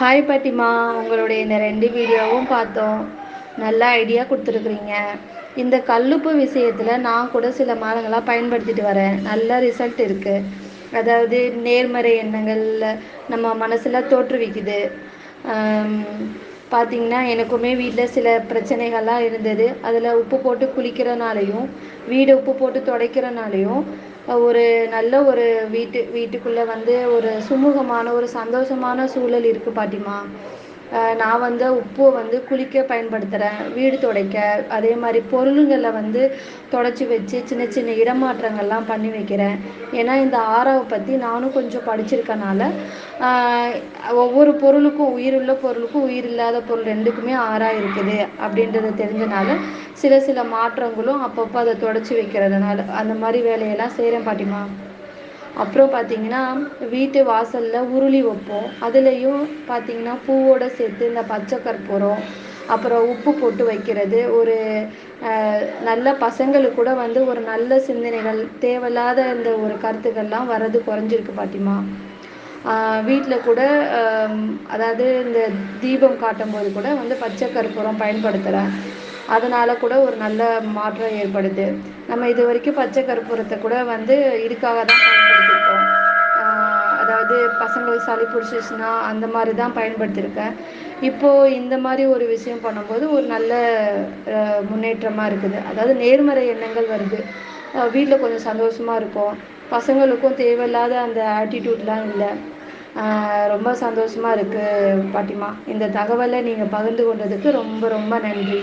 Hi பாட்டிமா உங்களுடைய இந்த ரெண்டு வீடியோவும் பார்த்தோம். நல்ல ஐடியா கொடுத்துருக்குறீங்க இந்த கல்லுப்பு விஷயத்தில் நான் கூட சில மாதங்களாக பயன்படுத்திட்டு வரேன். நல்ல ரிசல்ட் இருக்குது அதாவது நேர்மறை எண்ணங்கள் நம்ம மனசில் தோற்றுவிக்குது. பார்த்திங்கன்னா எனக்குமே வீட்டில் சில பிரச்சனைகள்லாம் இருந்தது. அதில் உப்பு போட்டு குளிக்கிறனாலையும் வீடு உப்பு போட்டு துடைக்கிறனாலையும் ஒரு நல்ல ஒரு வீட்டு வீட்டுக்குள்ளே வந்து ஒரு சுமூகமான ஒரு சந்தோஷமான சூழல் இருக்குது பாட்டிமா நான் வந்து உப்பை வந்து குளிக்க பயன்படுத்துகிறேன் வீடு துடைக்க. அதே மாதிரி பொருளுங்களை வந்து தொடச்சி வச்சு சின்ன சின்ன இடமாற்றங்கள்லாம் பண்ணி வைக்கிறேன். ஏன்னா இந்த ஆறாவை பற்றி நானும் கொஞ்சம் படிச்சிருக்கனால ஒவ்வொரு பொருளுக்கும் உயிருள்ள பொருளுக்கும் உயிர் இல்லாத பொருள் ரெண்டுக்குமே ஆறாக இருக்குது அப்படின்றது தெரிஞ்சனால சில சில மாற்றங்களும் அப்பப்போ அதை தொடச்சி வைக்கிறதுனால அந்த மாதிரி வேலையெல்லாம் செய்கிறேன் பாட்டிமா. அப்புறம் பார்த்தீங்கன்னா வீட்டு வாசலில் உருளி வைப்போம். அதுலேயும் பார்த்தீங்கன்னா பூவோடு சேர்த்து இந்த பச்சை கற்பூரம் அப்புறம் உப்பு போட்டு வைக்கிறது. ஒரு நல்ல பசங்களுக்கு கூட வந்து ஒரு நல்ல சிந்தனைகள் தேவையில்லாத இந்த ஒரு கருத்துக்கள்லாம் வர்றது குறைஞ்சிருக்கு பாட்டிமா வீட்டில் கூட அதாவது இந்த தீபம் காட்டும் போது கூட வந்து பச்சை கற்பூரம் பயன்படுத்துகிறேன் அதனால் கூட ஒரு நல்ல மாற்றம் ஏற்படுது. நம்ம இது வரைக்கும் பச்சை கற்பூரத்தை கூட வந்து இதுக்காக தான் பயன்படுத்தியிருக்கோம் அதாவது பசங்களுக்கு சளி பிடிச்சிச்சுன்னா அந்த மாதிரி தான் பயன்படுத்தியிருக்கேன் இப்போது இந்த மாதிரி ஒரு விஷயம் பண்ணும்போது ஒரு நல்ல முன்னேற்றமாக இருக்குது. அதாவது நேர்மறை எண்ணங்கள் வருது. வீட்டில் கொஞ்சம் சந்தோஷமாக இருக்கும். பசங்களுக்கும் தேவையில்லாத அந்த ஆட்டிடியூட்லாம் இல்லை. ரொம்ப சந்தோஷமாக இருக்குது பாட்டிமா. இந்த தகவலை நீங்கள் பகிர்ந்து கொண்டதுக்கு ரொம்ப ரொம்ப நன்றி.